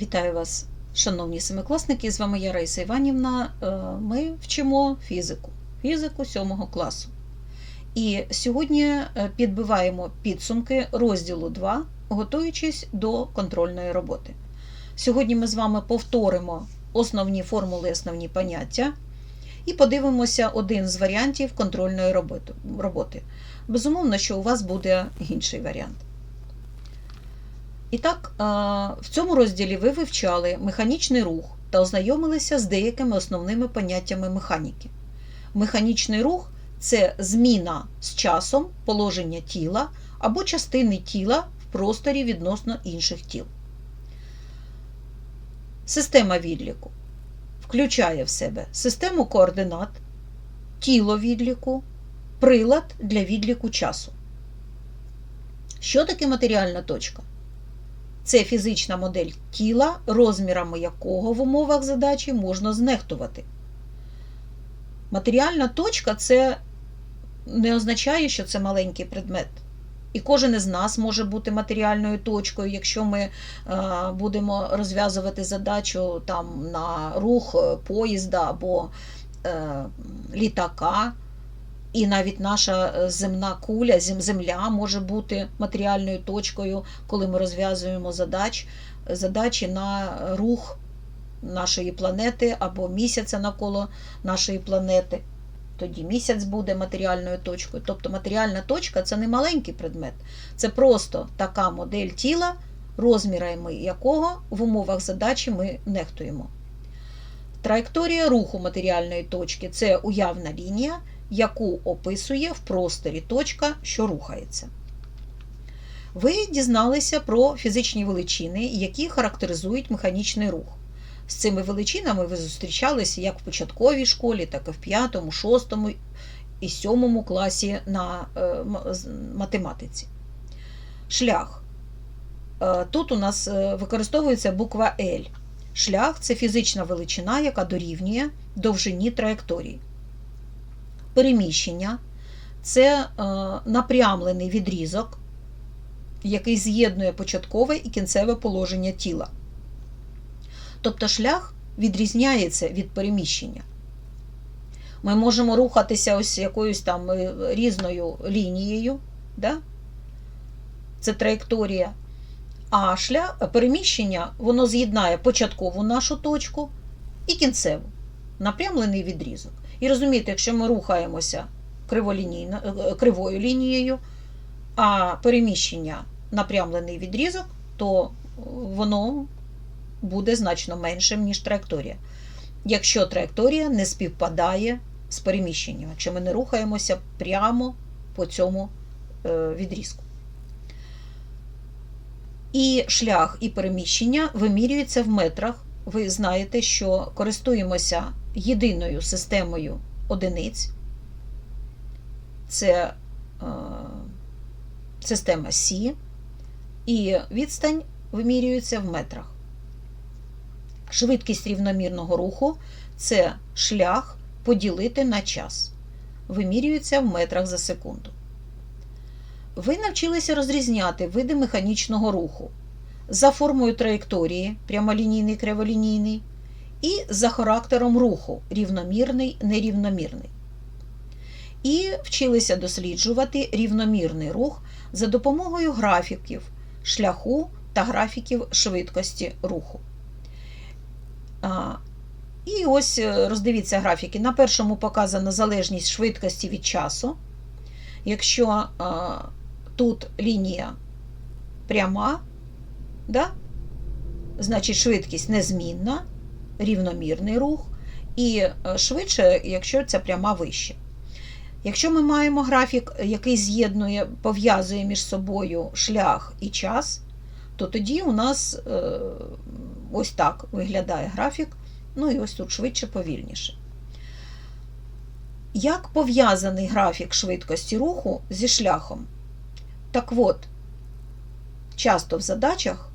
Вітаю вас, шановні семикласники! З вами я Раїса Іванівна. Е, Ми вчимо фізику, фізику 7 класу. І сьогодні е, підбиваємо підсумки розділу 2, готуючись до контрольної роботи. Сьогодні ми з вами повторимо основні формули, основні поняття і подивимося один з варіантів контрольної роботи- роботи. Безумовно, що у вас буде інший варіант. І так, в цьому розділі ви вивчали механічний рух та ознайомилися з деякими основними поняттями механіки. Механічний рух це зміна з часом положення тіла або частини тіла в просторі відносно інших тіл. Система відліку включає в себе систему координат, тіло відліку, прилад для відліку часу. Що таке матеріальна точка? Це фізична модель тіла, розмірами якого в умовах задачі можна знехтувати. Матеріальна точка це не означає, що це маленький предмет. І кожен із нас може бути матеріальною точкою, якщо ми е, будемо розв'язувати задачу там, на рух поїзда або е, літака. І навіть наша е, земна куля, земля може бути матеріальною точкою, коли ми розв'язуємо задач, задачі на рух нашої планети або місяця навколо нашої планети. Тоді місяць буде матеріальною точкою. Тобто матеріальна точка це не маленький предмет, це просто така модель тіла, розмірами якого в умовах задачі ми нехтуємо. Траєкторія руху матеріальної точки це уявна лінія, яку описує в просторі точка, що рухається. Ви дізналися про фізичні величини, які характеризують механічний рух. З цими величинами ви зустрічалися як в початковій школі, так і в 5, 6 і 7 класі на е, математиці. Шлях. Е, Тут у нас е, використовується буква L. Шлях це фізична величина, яка дорівнює довжині траєкторії. Переміщення це е, напрямлений відрізок, який з'єднує початкове і кінцеве положення тіла. Тобто шлях відрізняється від переміщення. Ми можемо рухатися ось якоюсь там е, різною лінією, да? це траєкторія. А шлях, переміщення воно з'єднає початкову нашу точку і кінцеву, напрямлений відрізок. І розумієте, якщо ми рухаємося е, кривою лінією, а переміщення напрямлений відрізок, то воно буде значно меншим, ніж траєкторія. Якщо траєкторія не співпадає з переміщенням, якщо ми не рухаємося прямо по цьому е, відрізку. І шлях, і переміщення вимірюються в метрах. Ви знаєте, що користуємося єдиною системою одиниць. Це е, система Сі, і відстань вимірюється в метрах. Швидкість рівномірного руху це шлях поділити на час. Вимірюється в метрах за секунду. Ви навчилися розрізняти види механічного руху за формою траєкторії, прямолінійний, криволінійний, і за характером руху рівномірний, нерівномірний. І вчилися досліджувати рівномірний рух за допомогою графіків шляху та графіків швидкості руху. І ось е, роздивіться графіки. На першому показана залежність швидкості від часу. Якщо а, тут лінія пряма, да? значить швидкість незмінна, рівномірний рух, і е, швидше, якщо ця пряма вища. Якщо ми маємо графік, який з'єднує, пов'язує між собою шлях і час, то тоді у нас е, ось так виглядає графік. Ну і ось тут швидше, повільніше. Як пов'язаний графік швидкості руху зі шляхом? Так от, часто в задачах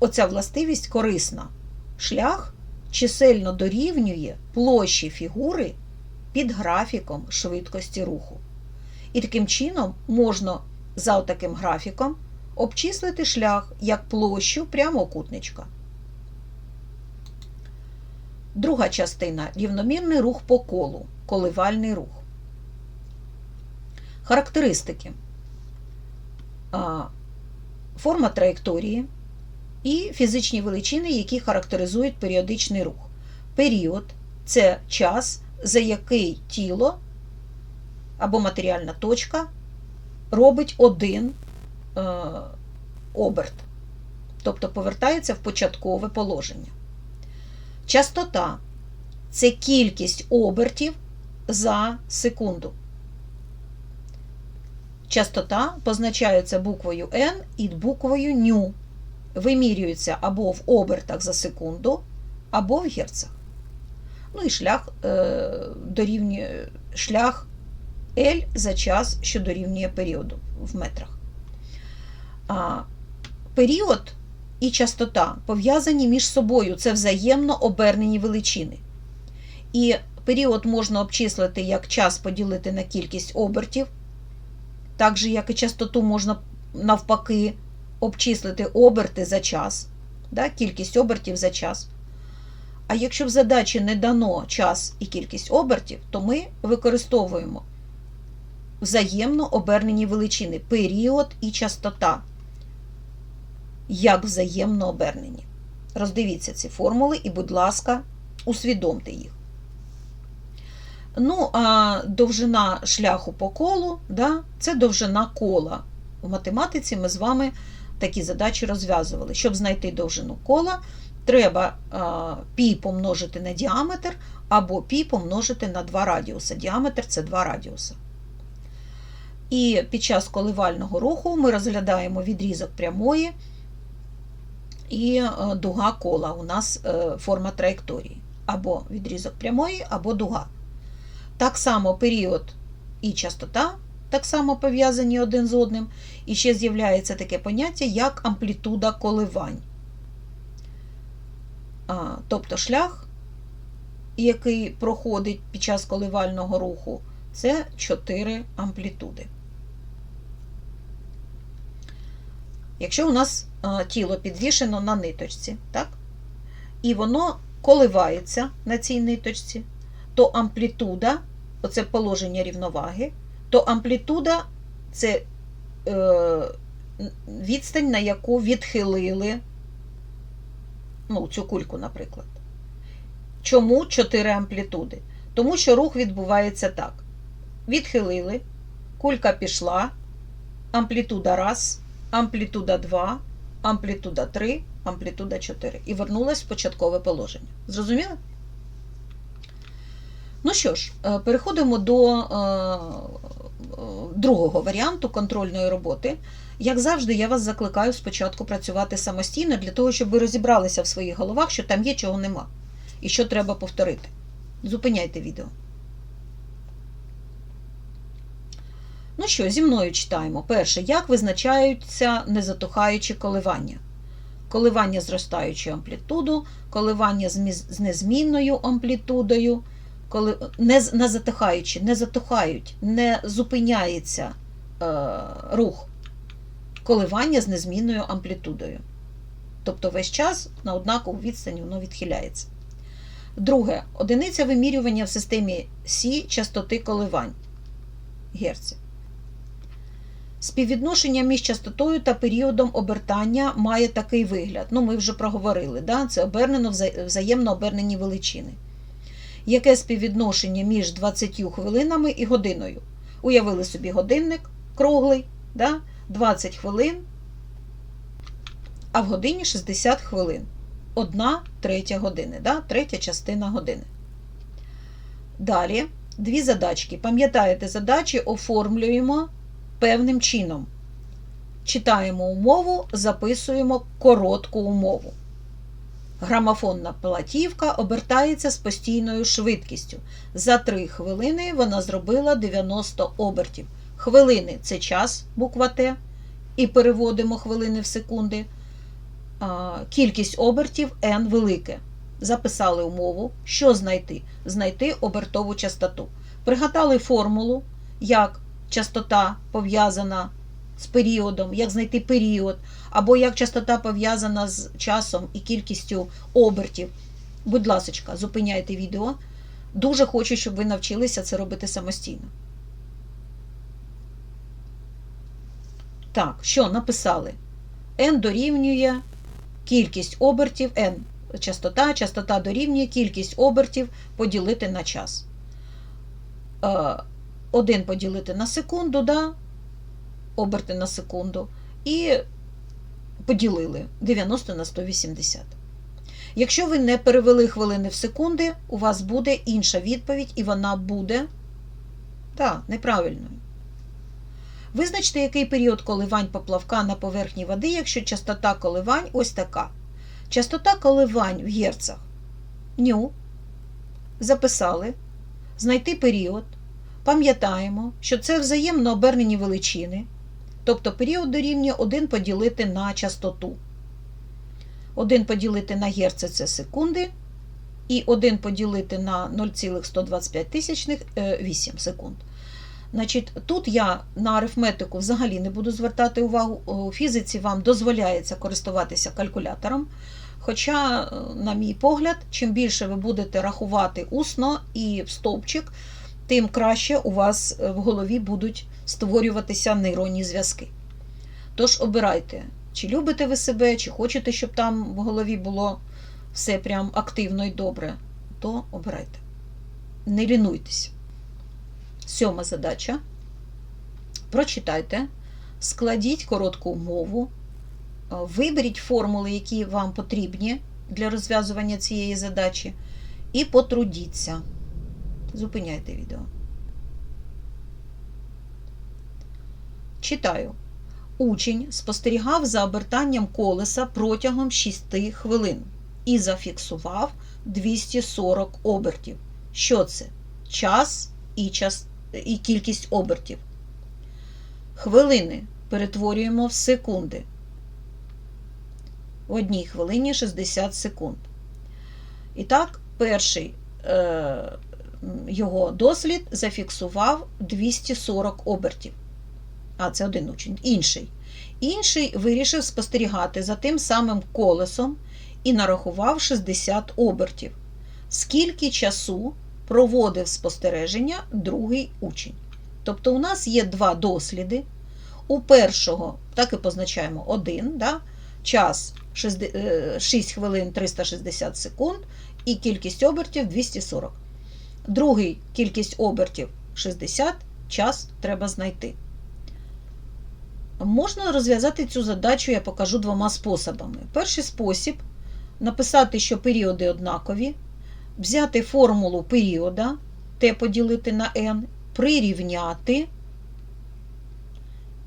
оця властивість корисна. Шлях чисельно дорівнює площі фігури під графіком швидкості руху. І таким чином можна за таким графіком обчислити шлях як площу прямокутничка. Друга частина рівномірний рух по колу, коливальний рух. Характеристики. Форма траєкторії і фізичні величини, які характеризують періодичний рух. Період це час, за який тіло або матеріальна точка робить один е, оберт, тобто повертається в початкове положення. Частота це кількість обертів за секунду. Частота позначається буквою N і буквою ню. Вимірюється або в обертах за секунду, або в герцах. Ну і шлях е, дорівнює шлях L за час, що дорівнює періоду в метрах. А, Період і частота пов'язані між собою, це взаємно обернені величини. І період можна обчислити як час поділити на кількість обертів, так же, як і частоту можна навпаки обчислити оберти за час, да, кількість обертів за час. А якщо в задачі не дано час і кількість обертів, то ми використовуємо взаємно обернені величини період і частота, як взаємно обернені. Роздивіться ці формули і, будь ласка, усвідомте їх. Ну, а довжина шляху по колу да, це довжина кола. В математиці ми з вами такі задачі розв'язували. Щоб знайти довжину кола, треба пі помножити на діаметр або пі помножити на 2 радіуса. Діаметр це 2 радіуса. І під час коливального руху ми розглядаємо відрізок прямої і е, дуга кола. У нас е, форма траєкторії. Або відрізок прямої, або дуга. Так само період і частота так само пов'язані один з одним. І ще з'являється таке поняття, як амплітуда коливань. А, Тобто шлях, який проходить під час коливального руху, це 4 амплітуди. Якщо у нас тіло підвішено на ниточці, так? і воно коливається на цій ниточці, то амплітуда, оце положення рівноваги, то амплітуда це е, відстань, на яку відхилили ну, цю кульку, наприклад. Чому 4 амплітуди? Тому що рух відбувається так. Відхилили, кулька пішла, амплітуда раз, амплітуда 2, амплітуда 3, амплітуда 4. І вернулась в початкове положення. Зрозуміли? Ну що ж, е, переходимо до е, другого варіанту контрольної роботи. Як завжди, я вас закликаю спочатку працювати самостійно для того, щоб ви розібралися в своїх головах, що там є, чого нема, і що треба повторити. Зупиняйте відео. Ну що, зі мною читаємо. Перше, як визначаються незатухаючі коливання? Коливання зростаючою амплітуду, коливання з незмінною амплітудою, коли не, не затихаючи, не затухають, не зупиняється е, рух, коливання з незмінною амплітудою. Тобто весь час на однакову відстані воно відхиляється. Друге, одиниця вимірювання в системі Сі частоти коливань Герців. Співвідношення між частотою та періодом обертання має такий вигляд. Ну, ми вже проговорили, да? це обернено взаємно обернені величини. Яке співвідношення між 20 хвилинами і годиною? Уявили собі годинник круглий, да? 20 хвилин, а в годині 60 хвилин. Одна третя години, да? третя частина години. Далі дві задачки. Пам'ятаєте, задачі оформлюємо певним чином. Читаємо умову, записуємо коротку умову. Грамофонна платівка обертається з постійною швидкістю. За 3 хвилини вона зробила 90 обертів. Хвилини це час, буква Т, і переводимо хвилини в секунди. Кількість обертів N велике. Записали умову. Що знайти? Знайти обертову частоту. Пригадали формулу, як частота пов'язана з періодом, як знайти період, або як частота пов'язана з часом і кількістю обертів. Будь ласочка, зупиняйте відео. Дуже хочу, щоб ви навчилися це робити самостійно. Так, що написали? n дорівнює кількість обертів, n частота, частота дорівнює кількість обертів поділити на час. Е, 1 поділити на секунду, да? Оберти на секунду. І поділили 90 на 180. Якщо ви не перевели хвилини в секунди, у вас буде інша відповідь, і вона буде так, неправильною. Визначте, який період коливань поплавка на поверхні води, якщо частота коливань ось така. Частота коливань в герцах. Ню. Записали. Знайти період. Пам'ятаємо, що це взаємно обернені величини. Тобто період дорівнює 1 поділити на частоту. 1 поділити на герци це секунди. І 1 поділити на 0,125 8 секунд. Значить, Тут я на арифметику взагалі не буду звертати увагу. У фізиці вам дозволяється користуватися калькулятором. Хоча, на мій погляд, чим більше ви будете рахувати усно і в стовпчик, тим краще у вас в голові будуть створюватися нейронні зв'язки. Тож обирайте, чи любите ви себе, чи хочете, щоб там в голові було все прям активно і добре, то обирайте. Не лінуйтесь. Сьома задача. Прочитайте, складіть коротку умову, виберіть формули, які вам потрібні для розв'язування цієї задачі, і потрудіться. Зупиняйте відео. Читаю. Учень спостерігав за обертанням колеса протягом 6 хвилин і зафіксував 240 обертів. Що це? Час і, час, і кількість обертів. Хвилини перетворюємо в секунди. В одній хвилині 60 секунд. І так, перший е, його дослід зафіксував 240 обертів. А, це один учень. Інший. Інший вирішив спостерігати за тим самим колесом і нарахував 60 обертів. Скільки часу проводив спостереження другий учень? Тобто, у нас є два досліди. У першого, так і позначаємо, один, да? час 6 хвилин 360 секунд і кількість обертів 240. Другий кількість обертів 60, час треба знайти. Можна розв'язати цю задачу, я покажу двома способами. Перший спосіб написати, що періоди однакові, взяти формулу періода t поділити на n, прирівняти,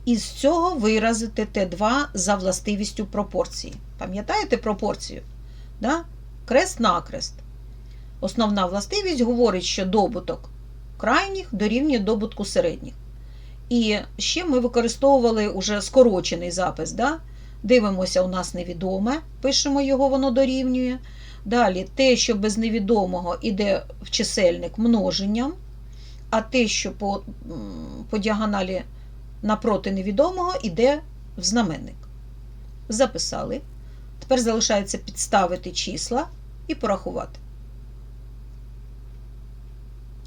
і з цього виразити Т2 за властивістю пропорції. Пам'ятаєте пропорцію? Да? Крест-накрест. Основна властивість говорить, що добуток крайніх дорівнює добутку середніх. І ще ми використовували уже скорочений запис. Да? Дивимося, у нас невідоме, пишемо його, воно дорівнює. Далі те, що без невідомого йде в чисельник множенням, а те, що по, по діагоналі напроти невідомого, йде в знаменник. Записали. Тепер залишається підставити числа і порахувати.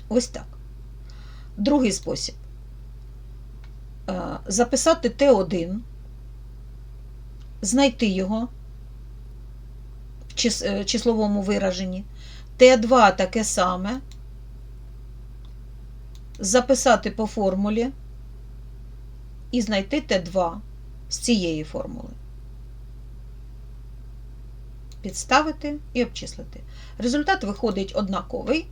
Ось так. Другий спосіб. Записати Т1, знайти його в числовому вираженні. Т2 таке саме. Записати по формулі і знайти Т2 з цієї формули. Підставити і обчислити. Результат виходить однаковий.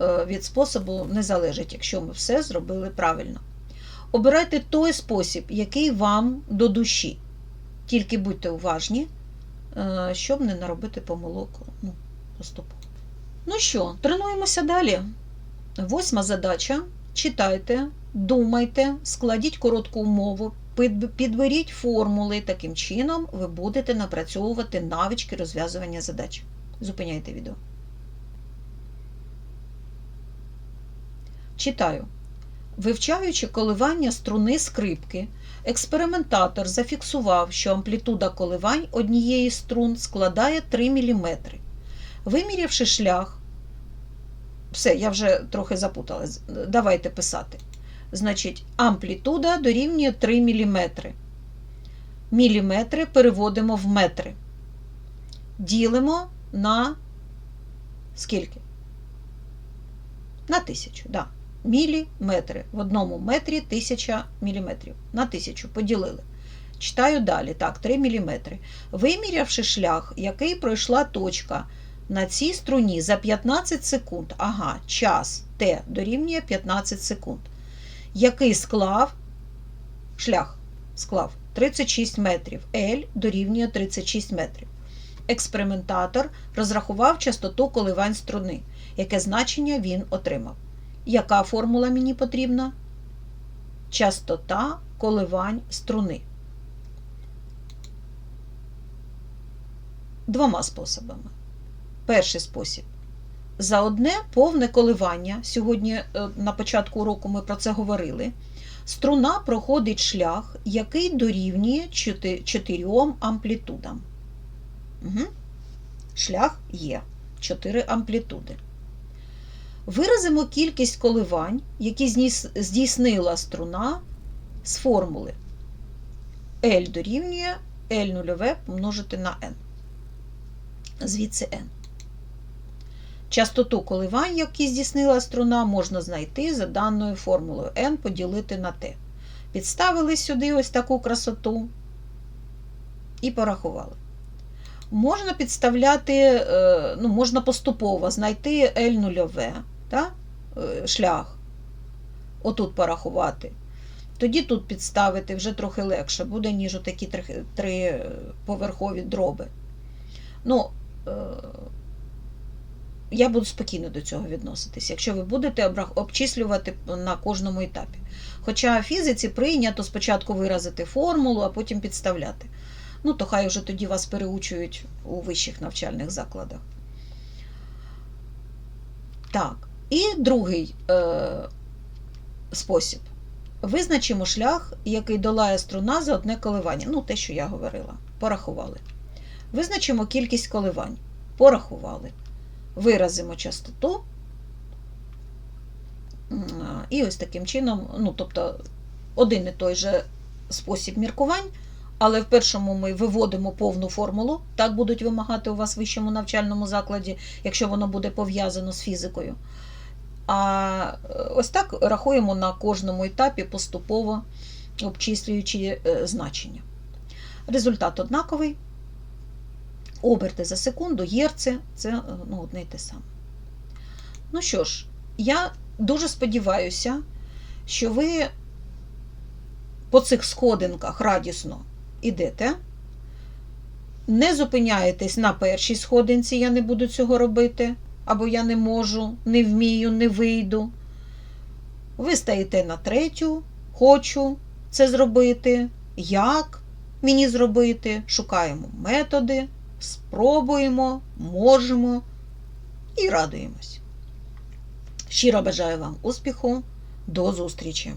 Від способу не залежить, якщо ми все зробили правильно. Обирайте той спосіб, який вам до душі. Тільки будьте уважні, щоб не наробити помилок ну, поступово. Ну що, тренуємося далі. Восьма задача. Читайте, думайте, складіть коротку умову, підберіть формули. Таким чином, ви будете напрацьовувати навички розв'язування задач. Зупиняйте відео. Читаю. Вивчаючи коливання струни скрипки, експериментатор зафіксував, що амплітуда коливань однієї струн складає 3 мм. Вимірявши шлях, все, я вже трохи запуталась. Давайте писати. Значить, амплітуда дорівнює 3 мм. Міліметри переводимо в метри. Ділимо на скільки? На тисячу, да. Міліметри. В одному метрі тисяча міліметрів. На тисячу поділили. Читаю далі. Так, 3 міліметри. Вимірявши шлях, який пройшла точка на цій струні за 15 секунд. Ага, час Т дорівнює 15 секунд. Який склав шлях склав 36 метрів. L дорівнює 36 метрів. Експериментатор розрахував частоту коливань струни. Яке значення він отримав? Яка формула мені потрібна? Частота коливань струни. Двома способами. Перший спосіб. За одне повне коливання, сьогодні е, на початку уроку ми про це говорили, струна проходить шлях, який дорівнює 4 амплітудам. Угу. Шлях є 4 амплітуди. Виразимо кількість коливань, які здійснила струна з формули L дорівнює L0 помножити на N. Звідси N. Частоту коливань, які здійснила струна, можна знайти за даною формулою N поділити на T. Підставили сюди ось таку красоту і порахували. Можна підставляти, ну, можна поступово знайти L0, так? шлях, отут порахувати. Тоді тут підставити вже трохи легше буде, ніж отакі триповерхові дроби. Ну, я буду спокійно до цього відноситися, якщо ви будете обчислювати на кожному етапі. Хоча в фізиці прийнято спочатку виразити формулу, а потім підставляти. Ну, то хай вже тоді вас переучують у вищих навчальних закладах. Так, і другий е, спосіб. Визначимо шлях, який долає струна за одне коливання. Ну, те, що я говорила. Порахували. Визначимо кількість коливань. Порахували. Виразимо частоту. І ось таким чином, ну, тобто, один і той же спосіб міркувань, але в першому ми виводимо повну формулу, так будуть вимагати у вас в вищому навчальному закладі, якщо воно буде пов'язано з фізикою. А ось так рахуємо на кожному етапі, поступово обчислюючи значення. Результат однаковий. Оберти за секунду, єрці це ну, одне й те саме. Ну що ж, я дуже сподіваюся, що ви по цих сходинках радісно йдете, не зупиняєтесь на першій сходинці, я не буду цього робити, або я не можу, не вмію, не вийду. Ви стаєте на третю, хочу це зробити, як мені зробити, шукаємо методи, спробуємо, можемо і радуємось. Щиро бажаю вам успіху, до зустрічі!